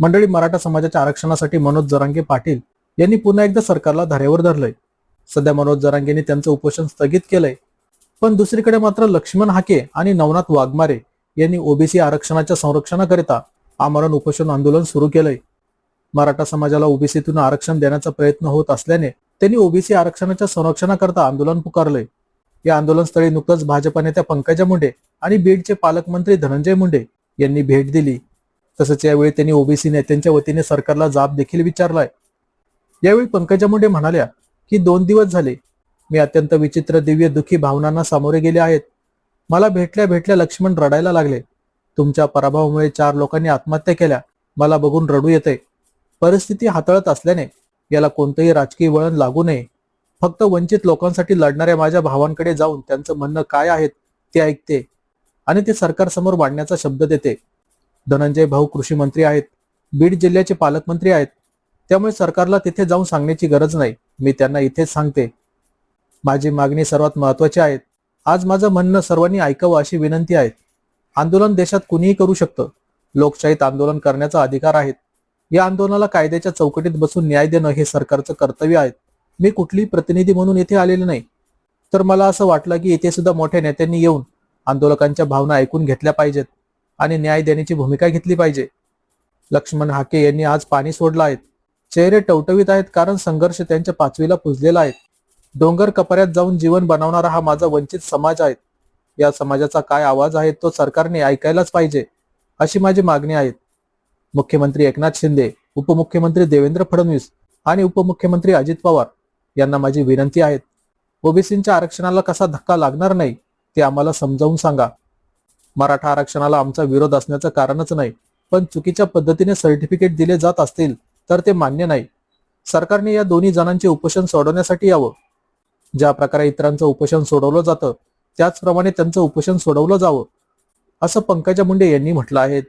मंडळी मराठा समाजाच्या आरक्षणासाठी मनोज जरांगे पाटील यांनी पुन्हा एकदा सरकारला धारेवर धरलंय. सध्या मनोज जरांगेंनी त्यांचं उपोषण स्थगित केलंय. पण दुसरीकडे मात्र लक्ष्मण हाके आणि नवनाथ वाघमारे यांनी ओबीसी आरक्षणाच्या संरक्षणाकरिता आमरण उपोषण आंदोलन सुरू केलंय. मराठा समाजाला ओबीसीतून आरक्षण देण्याचा प्रयत्न होत असल्याने त्यांनी ओबीसी आरक्षणाच्या संरक्षणाकरता आंदोलन पुकारलंय. या आंदोलनस्थळी नुकतंच भाजप नेत्या पंकजा मुंडे आणि बीडचे पालकमंत्री धनंजय मुंडे यांनी भेट दिली. तसंच यावेळी त्यांनी ओबीसी नेत्यांच्या वतीने सरकारला जाब देखील विचारलाय. यावेळी पंकजा मुंडे म्हणाल्या की दोन दिवस झाले. मी अत्यंत विचित्र दिव्य दुखी भावनांना सामोरे गेले आहेत. मला भेटल्या भेटल्या लक्ष्मण रडायला लागले. तुमच्या पराभवामुळे चार लोकांनी आत्महत्या केल्या. मला बघून रडू येते परिस्थिती हाताळत असल्याने याला कोणतंही राजकीय वळण लागू नये. फक्त वंचित लोकांसाठी लढणाऱ्या माझ्या भावांकडे जाऊन त्यांचं म्हणणं काय आहे ते ऐकते आणि ते सरकारसमोर मांडण्याचा शब्द देते. धनंजय भाऊ कृषी मंत्री आहेत बीड जिल्ह्याचे पालकमंत्री आहेत. त्यामुळे सरकारला तिथे जाऊन सांगण्याची गरज नाही. मी त्यांना इथेच सांगते. माझी मागणी सर्वात महत्वाची आहे. आज माझं म्हणणं सर्वांनी ऐकावं अशी विनंती आहे. आंदोलन देशात कुणीही करू शकतं. लोकशाहीत आंदोलन करण्याचा अधिकार आहे या आंदोलनाला कायद्याच्या चौकटीत बसून न्याय देणं हे सरकारचं कर्तव्य आहे. मी कुठलीही प्रतिनिधी म्हणून येथे आलेले नाही. तर मला असं वाटलं की इथे सुद्धा मोठ्या नेत्यांनी येऊन आंदोलकांच्या भावना ऐकून घेतल्या पाहिजेत. आणि न्याय देण्याची भूमिका घेतली पाहिजे. लक्ष्मण हाके यांनी आज पाणी सोडलं आहेत चेहरे टवटवीत आहेत कारण संघर्ष त्यांच्या पाचवीला पुजलेला आहे. डोंगर कपऱ्यात जाऊन जीवन बनवणारा हा माझा वंचित समाज आहे. या समाजाचा काय आवाज आहे तो सरकारने ऐकायलाच पाहिजे अशी माझी मागणी आहे. मुख्यमंत्री एकनाथ शिंदे उपमुख्यमंत्री देवेंद्र फडणवीस आणि उपमुख्यमंत्री अजित पवार यांना माझी विनंती आहे. ओबीसींच्या आरक्षणाला कसा धक्का लागणार नाही ते आम्हाला समजावून सांगा. मराठा आरक्षणाला आमचा विरोध असण्याचं कारणच नाही पण चुकीच्या पद्धतीने सर्टिफिकेट दिले जात असतील तर ते मान्य नाही. सरकारने या दोन्ही जणांचे उपोषण सोडवण्यासाठी यावं. ज्या प्रकारे इतरांचं उपोषण सोडवलं जातं त्याचप्रमाणे त्यांचं उपोषण सोडवलं जावं असं पंकजा मुंडे यांनी म्हटलं आहे.